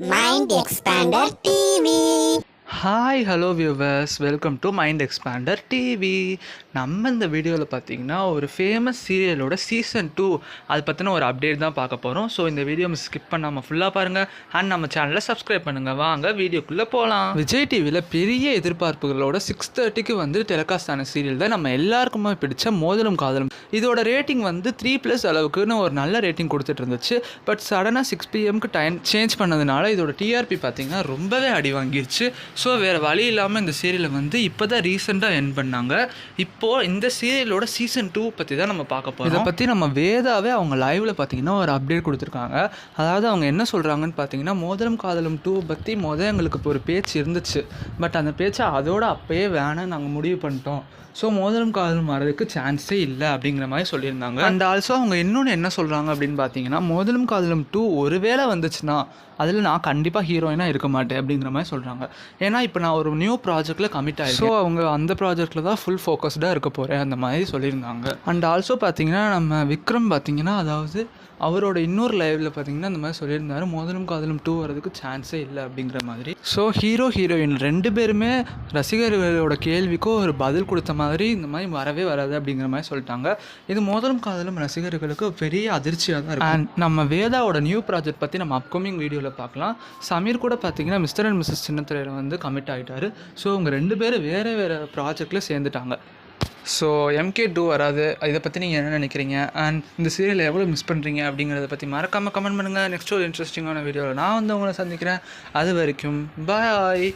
Mind Expander TV. Hi hello viewers welcome to mind expander TV நம்ம இந்த வீடியோவில் பார்த்தீங்கன்னா ஒரு ஃபேமஸ் சீரியலோட சீசன் டூ அது பற்றின ஒரு அப்டேட் தான் பார்க்க போகிறோம் ஸோ இந்த வீடியோ ஸ்கிப் பண்ணாமல் ஃபுல்லாக பாருங்கள் அண்ட் நம்ம சேனலை சப்ஸ்கிரைப் பண்ணுங்கள் வாங்க வீடியோக்குள்ளே போகலாம் விஜய் டிவியில் பெரிய எதிர்பார்ப்புகளோட சிக்ஸ் தேர்ட்டிக்கு வந்து டெலிகாஸ்ட் ஆன சீரியல் தான் நம்ம எல்லாருக்குமே பிடிச்ச மோதலும் காதலும். இதோட ரேட்டிங் வந்து த்ரீ ப்ளஸ் அளவுக்குன்னு ஒரு நல்ல ரேட்டிங் கொடுத்துட்டு இருந்துச்சு. பட் சடனாக சிக்ஸ் பிஎம்க்கு டைம் சேஞ்ச் பண்ணதுனால இதோட டிஆர்பி பார்த்தீங்கன்னா ரொம்பவே அடி வாங்கிடுச்சு ஸோ வேறு வழி இல்லாமல் இந்த சீரியலை வந்து இப்போ தான் ரீசெண்டாக என் பண்ணாங்க. இப்போது இந்த சீரியலோட சீசன் டூ பற்றி தான் நம்ம பார்க்க போகிறோம் இதை பற்றி நம்ம வேதாவே அவங்க லைவில் பார்த்தீங்கன்னா ஒரு அப்டேட் கொடுத்துருக்காங்க. அதாவது அவங்க என்ன சொல்கிறாங்கன்னு பார்த்தீங்கன்னா மோதலும் காதலும் டூ பற்றி மொதல் எங்களுக்கு இப்போ ஒரு பேச்சு இருந்துச்சு. பட் அந்த பேச்சை அதோட அப்பயே வேணாம் நாங்கள் முடிவு பண்ணிட்டோம். ஸோ மோதிரம் காதலும் வரதுக்கு சான்ஸே இல்லை அப்படிங்கிற மாதிரி சொல்லியிருந்தாங்க. அண்ட் ஆல்சோ அவங்க இன்னொன்று என்ன சொல்கிறாங்க அப்படின்னு பார்த்தீங்கன்னா மோதலும் காதலும் டூ ஒருவேளை வந்துச்சுன்னா அதில் நான் கண்டிப்பாக ஹீரோயினாக இருக்க மாட்டேன் அப்படிங்கிற மாதிரி சொல்கிறாங்க ஏன்னா இப்போ நான் ஒரு நியூ ப்ராஜெக்ட்டில் கமிட் ஆகி ஸோ அவங்க அந்த ப்ராஜெக்ட்டில் தான் ஃபுல் ஃபோக்கஸ்டாக இருக்க போகிறேன் அந்த மாதிரி சொல்லியிருந்தாங்க. அண்ட் ஆல்சோ பார்த்தீங்கன்னா நம்ம விக்ரம் பார்த்தீங்கன்னா அதாவது அவரோட இன்னொரு லைவில் பார்த்தீங்கன்னா இந்த மாதிரி சொல்லியிருந்தாரு. மோதலும் காதலும் டூ வரதுக்கு சான்ஸே இல்லை அப்படிங்கிற மாதிரி. ஸோ ஹீரோ ஹீரோயின் ரெண்டு பேருமே ரசிகர்களோட கேள்விக்கும் ஒரு பதில் கொடுத்த மாதிரி இந்த மாதிரி வரவே வராது அப்படிங்கிற மாதிரி சொல்லிட்டாங்க. இது மோதலும் காதலும் ரசிகர்களுக்கு பெரிய அதிர்ச்சியாக தான் இருக்கும். அண்ட் நம்ம வேதாவோட நியூ ப்ராஜெக்ட் பற்றி நம்ம அப்கமிங் வீடியோவில் பார்க்கலாம். சமீர் கூட பார்த்தீங்கன்னா மிஸ்டர் அண்ட் மிஸ்ஸஸ் சின்னத்திரையில் வந்து கமிட் ஆகிட்டாரு ஸோ அவங்க ரெண்டு பேரும் வேறு வேறு ப்ராஜெக்டில் சேர்ந்துட்டாங்க. ஸோ எம்கே டூ வராது. இதை பற்றி நீங்கள் என்ன நினைக்கிறீங்க? அண்ட் இந்த சீரியல் எவ்வளோ மிஸ் பண்ணுறீங்க அப்படிங்கிறத பற்றி மறக்காமல் கமெண்ட் பண்ணுங்கள் நெக்ஸ்ட் ஒரு இன்ட்ரெஸ்டிங்கான வீடியோவில் நான் வந்து உங்களை சந்திக்கிறேன். அது வரைக்கும் பாய்